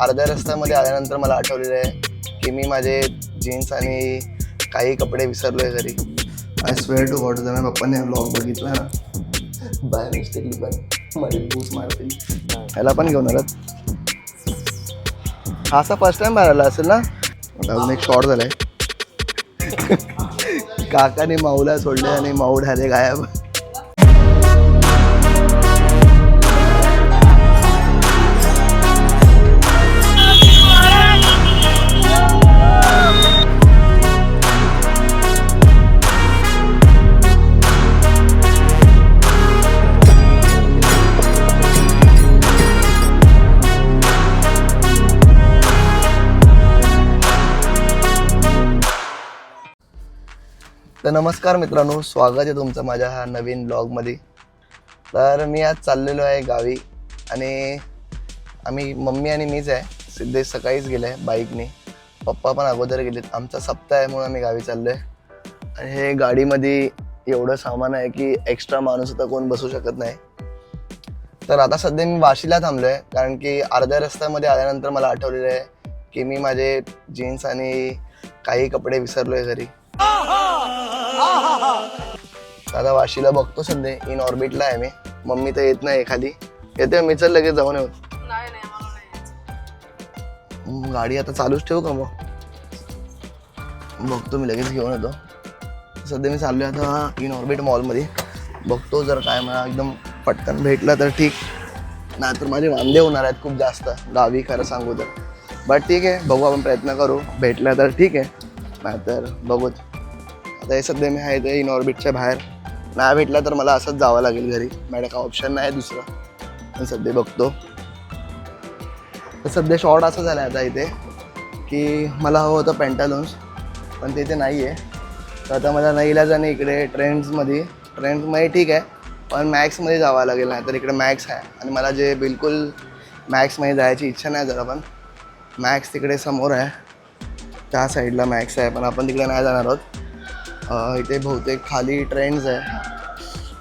अर्ध्या रस्त्यामध्ये आल्यानंतर मला आठवलेलं आहे की मी माझे जीन्स आणि काही कपडे विसरलो आहे घरी. आय स्वेअर टू गॉड जर पप्पाने ब्लॉग बघितला ना. बाय मिस्टेकली पण माझे बूस मारतील ह्याला पण घेऊन आलात? हा असा फर्स्ट टाइम बाहेर आला असेल ना? आता अजून एक शॉर्ट झालाय. काकाने माऊला सोडले आणि माऊ झाले गायब. तर नमस्कार मित्रांनो स्वागत आहे तुमचं माझ्या हा नवीन ब्लॉगमध्ये. तर मी आज चाललेलो आहे गावी आणि आम्ही मम्मी आणि मीच आहे सिद्धेश सकाळीच गेले आहे बाईकने. पप्पा पण अगोदर गेलेत आमचा सप्ताह आहे म्हणून आम्ही गावी चाललो आहे आणि हे गाडीमध्ये एवढं सामान आहे की एक्स्ट्रा माणूस आता कोण बसू शकत नाही. तर आता सध्या मी वाशीला थांबलो आहे कारण की अर्ध्या रस्त्यामध्ये आल्यानंतर मला आठवलेलं आहे की मी माझे जीन्स आणि काही कपडे विसरलो आहे घरी. आता वाशीला बघतो सध्या. इन ऑर्बिटला आहे मी. मम्मी तर येत नाही खाली. येते मी चल लगेच जाऊन येऊ. नाही नाही आम्हाला नाही यायचं. मग गाडी आता चालूच ठेवू का मग? बघतो मी लगेच घेऊन येतो. सध्या मी चाललोय आता इन ऑर्बिट मॉलमध्ये बघतो जर काय मला एकदम पटकन भेटलं तर ठीक. नाहीतर माझे वांदे होणार आहेत खूप जास्त. गावी खरं सांगू तर. बट ठीक आहे बघू आपण प्रयत्न करू. भेटलं तर ठीक आहे. नाहीतर बघूत आता. हे सध्या मी आहे ते इन ऑर्बिटच्या बाहेर. नाही भेटला तर मला असंच जावं लागेल घरी. मॅडम का ऑप्शन नाही दुसरं. पण सध्या बघतो. तर सध्या शॉर्ट असं झालं आहे आता इथे की मला हवं होतं पेंटालून्स पण ते इथे नाही आहे तर आता मला नाही इलाजाने इकडे ट्रेंड्समध्ये ट्रेंड्समध्ये ठीक आहे पण मॅक्समध्ये जावं लागेल नाही तर इकडे मॅक्स आहे. आणि मला जे बिलकुल मॅक्समध्ये जायची इच्छा नाही जरा पण मॅक्स तिकडे समोर आहे. त्या साईडला मॅक्स आहे पण आपण तिकडे नाही जाणार आहोत. इथे बहुतेक खाली ट्रेंड्स आहे.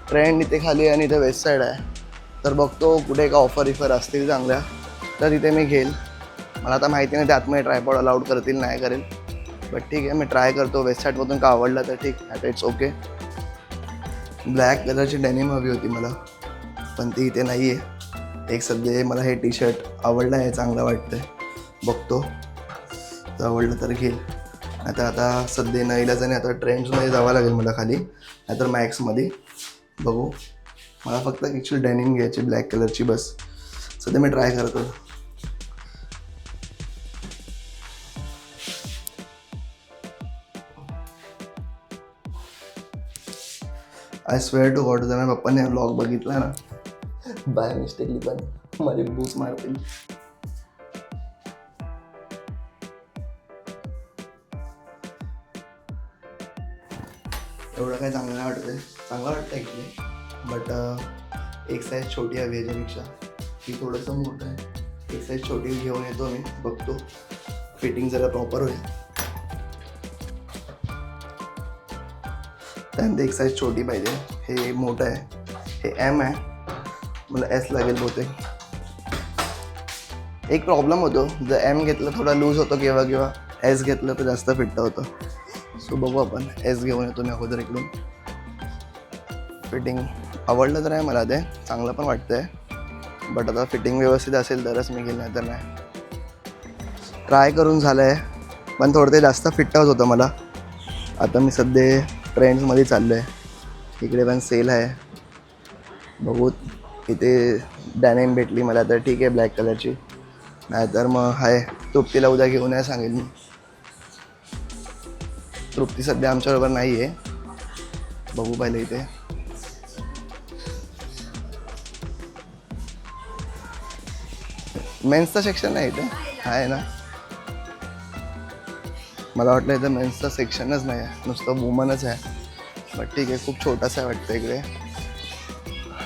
ट्रेंड इथे खाली आहे आणि इथे वेस्ट साईड आहे. तर बघतो कुठे का ऑफर इफर असतील चांगल्या तर तिथे मी घेईल. मला आता माहिती नाही त्यात मी ट्रायपॉड अलाउड करतील नाही करेल. बट ठीक आहे मी ट्राय करतो. वेबसाईटमधून का आवडलं तर ठीक आता इट्स ओके ब्लॅक कलरची डेनिम हवी होती मला पण ती इथे नाही आहे एक सध्या मला हे टी शर्ट आवडलं आहे चांगलं वाटतंय. बघतो. तर आवडलं तर घेईल आता आता सध्या न इलाजाने आता ट्रेंड्समध्ये जावं लागेल मला खाली. नाहीतर मॅक्समध्ये. बघू. मला फक्त ॲक्च्युली डेनिम घ्यायची ब्लॅक कलरची बस. सध्या मी ट्राय करतो आय स्वेअर टू गॉड जर माझ्या पप्पाने ब्लॉग बघितला ना. बाय मिस्टेकली पण माझी बूस मारतील. एवढं काय चांगलं नाही वाटत आहे. चांगलं वाटतं ॲक्च्युली बट uh, एक साईज छोटी हवी याच्यापेक्षा. ती थोडंसं मोठं आहे. एक साईज छोटी घेऊन येतो मी बघतो. फिटिंग जरा प्रॉपर होईल. त्यानंतर एक साईज छोटी पाहिजे. हे मोठं आहे. हे एम आहे. मला एस लागेल बहुतेक. एक प्रॉब्लेम होतो. जर एम घेतलं थोडा लूज होतो केव्हा केव्हा एस घेतलं तर जास्त फिट्ट होतं. सो बघू आपण. एस घेऊन येतो मी अगोदर इकडून फिटिंग आवडलं तर आहे मला ते. चांगलं पण वाटतंय. बट आता फिटिंग व्यवस्थित असेल तरच मी घेईल नाही तर नाही. ट्राय करून झालं आहे पण थोडं ते जास्त फिटच होतं मला. आता मी सध्या ट्रेंड्समध्ये चाललो आहे इकडे पण सेल आहे. बघू इथे डॅनेम भेटली मला तर ठीक आहे ब्लॅक कलरची नाहीतर मग आहे तुपतीला उद्या घेऊन या सांगेल मी. तृप्ती सध्या आमच्याबरोबर नाही आहे. बघू पहिले इथे. मेन्सचं सेक्शन आहे इथे. आहे ना? मला वाटलं इथं मेन्सचं सेक्शनच नाही आहे. नुसतं वुमनच आहे. बट ठीक आहे खूप छोटासा आहे वाटतं इकडे.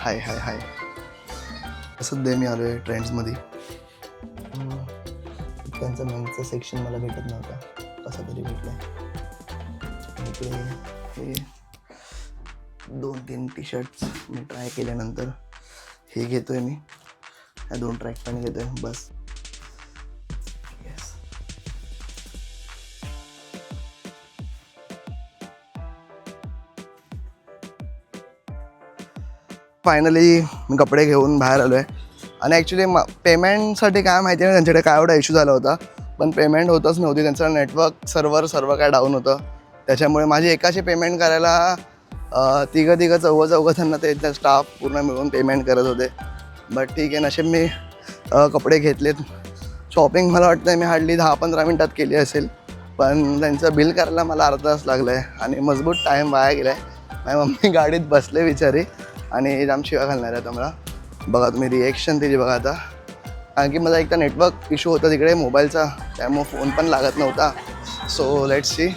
हाय हाय हाय. सध्या मी आलो आहे ट्रेंड्समध्ये त्यांचं मेन्सचं सेक्शन मला भेटत नव्हतं. कसं तरी भेटलं इकडे हे दोन तीन टी शर्ट्स मी ट्राय केल्यानंतर हे घेतो आहे मी. ह्या दोन ट्रॅक पॅन्ट घेतो आहे बस फायनली मी कपडे घेऊन बाहेर आलो आहे आणि ॲक्च्युली मा पेमेंटसाठी काय माहिती नाही. त्यांच्याकडे काय एवढा इश्यू झाला होता. पण पेमेंट होतच नव्हती. त्यांचं नेटवर्क सर्व्हर सर्व काय डाऊन होतं. त्याच्यामुळे माझी एकाचे पेमेंट करायला तिघं तिघं चौघं चौघं त्यांना ते स्टाफ पूर्ण मिळून पेमेंट करत होते. बट ठीक आहे नशीब मी कपडे घेतलेत. शॉपिंग मला वाटतं मी हार्डली दहा पंधरा मिनटात केली असेल. पण त्यांचं बिल करायला मला अर्धा तास लागला आहे आणि मजबूत टाईम वाया गेला आहे माझी मम्मी गाडीत बसले विचारी आणि जाम शिवा घालणार आहे तुम्हाला मला बघा तुम्ही रिएक्शन तिची बघा आता. कारण की माझा एकदा नेटवर्क इशू होता तिकडे मोबाईलचा त्यामुळे फोन पण लागत नव्हता. सो लेट्स सी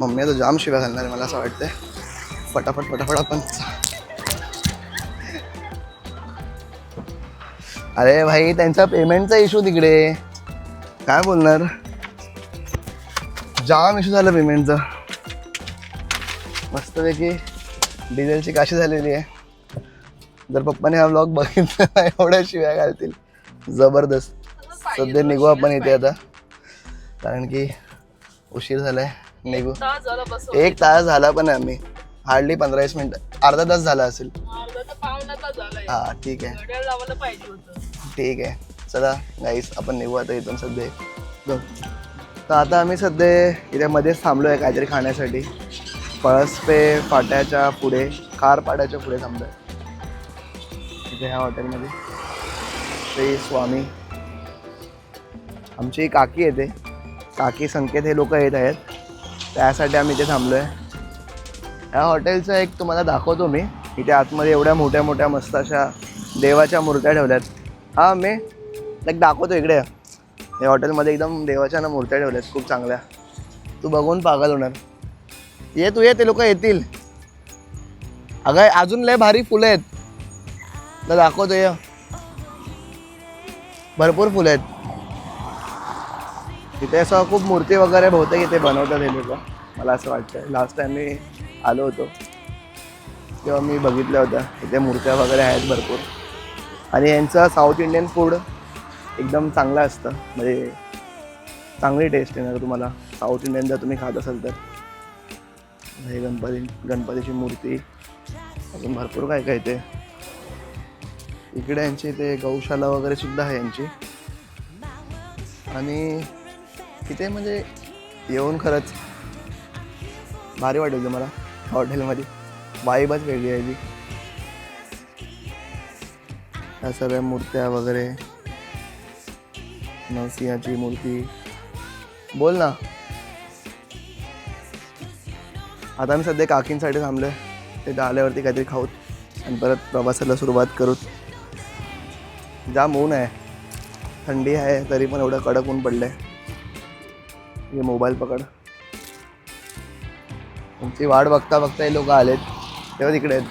मम्मी आता जाम शिव्या घालणार आहे मला असं वाटतंय. फटाफट फटाफट आपण. अरे भाई त्यांचा पेमेंटचा इश्यू तिकडे. काय बोलणार? जाम इश्यू झाला पेमेंटचा मस्तपैकी डिझेलची काशी झालेली आहे. जर पप्पाने हा ब्लॉग बघितला एवढ्या शिव्या घालतील. जबरदस्त. सध्या निघू आपण इथे आता. कारण की उशीर झालाय. निघू. तास झालं बसून. एक तास झाला पण आहे आम्ही. हार्डली पंधरा वीस मिनिट. अर्धा तास झाला असेल. अर्धा तर पावणा तास झालाय. हा ठीक आहे. घड्याळ लावायला पाहिजे होतं. ठीक आहे. चला गाईस आपण निघू आता इथून सध्या. जाऊ. तर आता आम्ही सध्या इथे मध्येच थांबलो आहे काहीतरी खाण्यासाठी. पळसपे फाट्याच्या पुढे खार पाट्याच्या पुढे थांबलो आहे इथे ह्या हॉटेलमध्ये श्री स्वामी. आमची काकी येते. काकी संकेत हे लोक येत आहेत. त्यासाठी आम्ही इथे थांबलो आहे ह्या हॉटेलचं एक तुम्हाला दाखवतो मी. इथे आतमध्ये एवढ्या मोठ्या मोठ्या मस्त अशा देवाच्या मूर्त्या ठेवल्यात. हां मी एक दाखवतो इकडे. या हॉटेलमध्ये एकदम देवाच्या ना मूर्त्या ठेवल्यात खूप चांगल्या. तू बघून पागल होणार. ये तू ये ते लोक येतील. अगं अजून लय भारी फुलं आहेत. तर दाखवतो ये. भरपूर फुलं आहेत. तिथे असं खूप मूर्ती वगैरे बहुतेक इथे बनवतात हे लोक. मला असं वाटतं लास्ट टाइम मी आलो होतो तेव्हा मी बघितल्या होत्या. इथे मूर्त्या वगैरे आहेत भरपूर. आणि यांचं साऊथ इंडियन फूड एकदम चांगलं असतं. म्हणजे चांगली टेस्ट येणार तुम्हाला. साऊथ इंडियन जर तुम्ही खात असाल तर. हे गणपती गणपतीची मूर्ती. अजून भरपूर काय काय इथे. इकडे यांची इथे गौशाला वगैरे सुद्धा आहे यांची. आणि इथे म्हणजे येऊन खरंच भारी वाटेल तुम्हाला हॉटेलमध्ये. वाईबच वेगळी आहे ती. ह्या सगळ्या मूर्त्या वगैरे. नवसिंहाची मूर्ती. बोल ना. आता मी सध्या काकींसाठी थांबलो आहे ते आल्यावरती काहीतरी खाऊत आणि परत प्रवासाला सुरुवात करूत. जाम ऊन आहे. थंडी आहे तरी पण एवढं कडक ऊन पडलंय. ये मोबाईल पकड। तुमची वाट बघता बघता हे लोक आलेत। तेव्हा तिकडे आहेत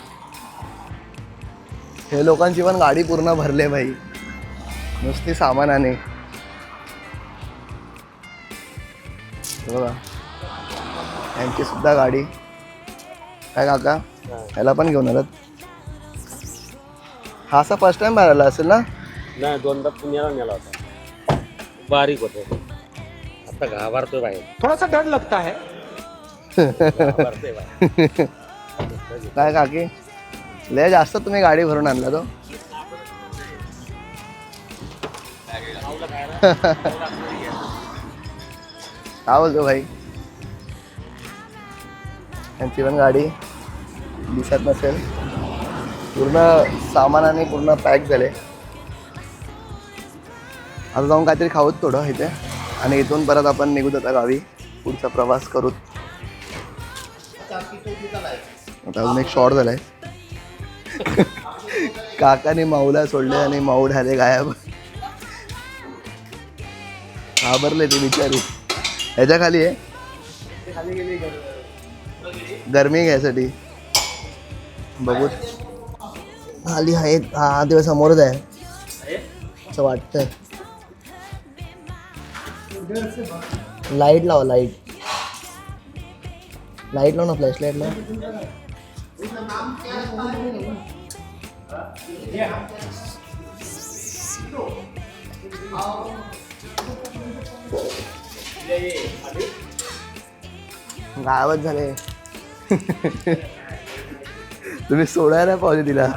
हे लोकांची पण गाडी पूर्ण भरले भाई. नुसती सामानाने. बघा. यांची सुद्धा गाडी. काय काका? याला पण घेऊन आलात? हा असा फर्स्ट टाइम बाहेर असेल ना? नाही दोनदा पुण्याला नेला होता. बारीक होतो. आता घाबरतोय बाहेर. थोड़ा सा डर लगता है. घाबरतोय बाहेर. काय काकी? लय जास्त तुम्ही गाडी भरून आणला तो. काय बोलतो भाई? त्यांची पण गाडी दिसत नसेल. पूर्ण सामानाने पूर्ण पॅक झाले. आता जाऊन काहीतरी खाऊत थोडं इथे. आणि इथून परत आपण निघूत आता गावी. पुढचा प्रवास करू. आता अजून एक शॉर्ट झालाय. काकाने माऊला सोडले आणि माऊ झाले गायब. घाबरले ते बिचारी. ह्याच्या खाली आहे गरमी घ्यायसाठी बघू. खाली आहे हा दिवस समोरच आहे. असं वाटतंय. लाइट लावा लाइट. लाइट लाव ना फ्लॅश लाइट लाव. गायबच झाले. तुम्ही सोडायला पाहिजे तिला.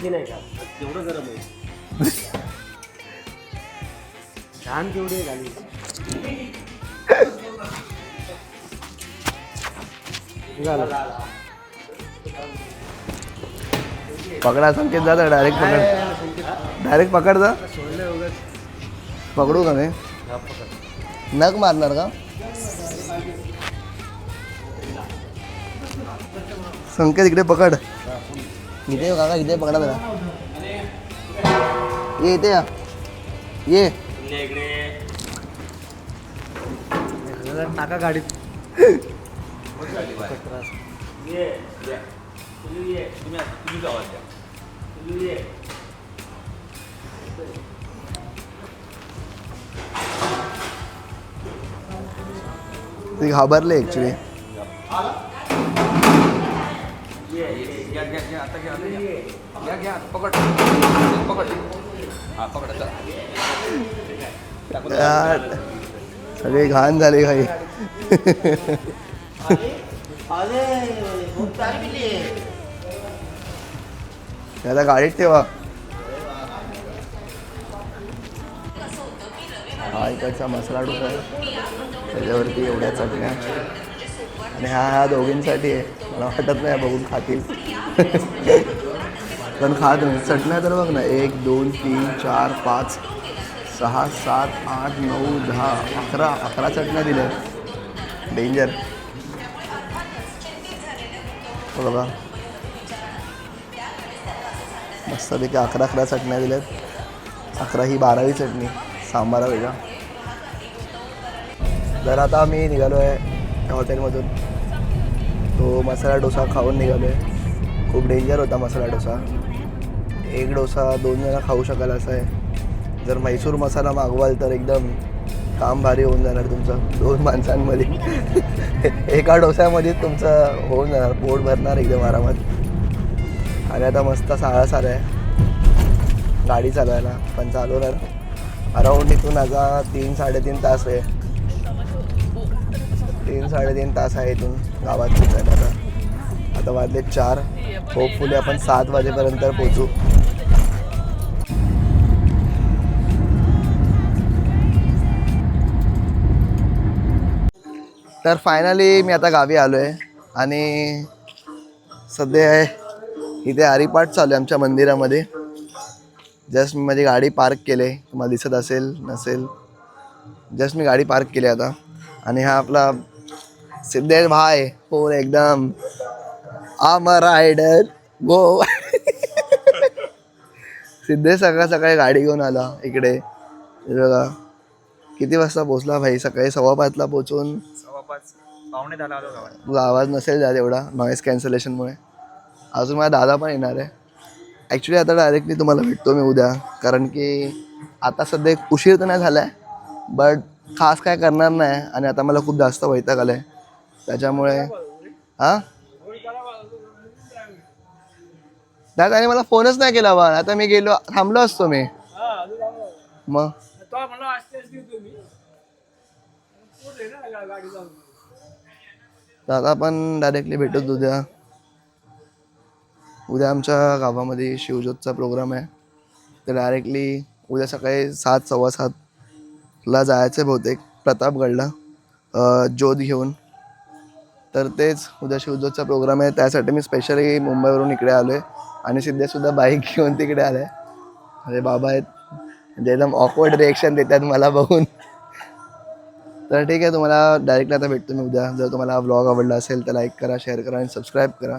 वाजायची नाही का? तेवढं गरम आहे. छान तेवढी आहे गाडी. पकडा संकेत जा डायरेक्ट पकड. डायरेक्ट पकड जा. पकडू का मी? नग मारणार का? संकेत इकडे पकड. इथे ये काका इथे पकडा जरा ये इथे या। ये इकडे इकडे टाका गाडीत ये। ये. घ्या घ्या घ्या आता घ्या आता घ्या. घ्या पकड. पकड. हा पकड सगळे घाण झाले काही. त्याला गाडीत ठेवा. हा इकडचा मसाला डोसा. त्याच्यावरती एवढ्या चटण्या. आणि हा ह्या दोघींसाठी आहे. मला वाटत नाही बघून खातील. पण खात नाही. चटण्या तर बघ ना एक दोन तीन चार पाच सहा सात आठ नऊ दहा अकरा अकरा चटण्या दिल्या. डेंजर बघा मस्तपैकी अकरा अकरा चटण्या दिल्यात. अकरा ही बारावी चटणी सांबारा वेगळा. तर आता आम्ही निघालो आहे हॉटेलमधून तो मसाला डोसा खाऊन निघालो आहे खूप डेंजर होता मसाला डोसा. एक डोसा दोन जणं खाऊ शकाल असं आहे. जर म्हैसूर मसाला मागवाल तर एकदम काम भारी होऊन जाणार तुमचं. दोन माणसांमध्ये. एका डोस्यामध्ये तुमचं होऊन जाणार. पोट भरणार एकदम आरामात. आणि आता मस्त साळा सारा आहे. गाडी चालवायला. पण चालवणार. अराऊंड इथून आता तीन साडेतीन तास आहे. तीन साडेतीन तास आहे इथून गावात पोचायला आता. आता वाजले चार. होपफुली आपण सात वाजेपर्यंत पोचू. तर फायनली मी आता गावी आलो आहे आणि सध्या इथे हरिपाठ चालू आहे आमच्या मंदिरामध्ये. जस्ट मी माझी गाडी पार्क केली. आहे तुम्हाला दिसत असेल नसेल. जस्ट मी गाडी पार्क केली आता. आणि हा आपला सिद्धेश भाई पोर एकदम। आम रायडर गो सिद्धेश सकाळ सकाळी गाडी घेऊन आला इकडे. बघा. किती वाजता पोचला भाई? सकाळी सव्वा पाचला पोचून तुझा आवाज नसेल जात एवढा नॉईस कॅन्सलेशनमुळे अजून माझा दादा पण येणार आहे. ॲक्च्युली आता डायरेक्टली तुम्हाला भेटतो मी उद्या. कारण की आता सध्या एक उशीर तर नाही झाला आहे बट खास काय करणार नाही. आणि आता मला खूप जास्त वैताग आला आहे त्याच्यामुळे हां? नाही त्याने मला फोनच नाही केला बा आता मी गेलो थांबलो असतो मी. मग? दादा पण डायरेक्टली भेटत उद्या. उद्या आमच्या गावामध्ये शिवज्योतचा प्रोग्राम आहे. तर डायरेक्टली उद्या सकाळी सात सव्वा सातला जायचं आहे बहुतेक. प्रतापगडला ज्योत घेऊन. तर तेच उद्या शिवजोतचा प्रोग्राम आहे. त्यासाठी मी स्पेशली मुंबईवरून इकडे आलो आहे आणि सिद्धेसुद्धा बाईक घेऊन तिकडे आलं आहे अरे बाबा आहेत. म्हणजे एकदम ऑकवर्ड रिएक्शन देतात मला बघून. तर ठीक आहे तुम्हाला डायरेक्टली आता भेटतो मी उद्या. जर तुम्हाला व्लॉग आवडला असेल तर लाईक करा शेअर करा आणि सबस्क्राईब करा.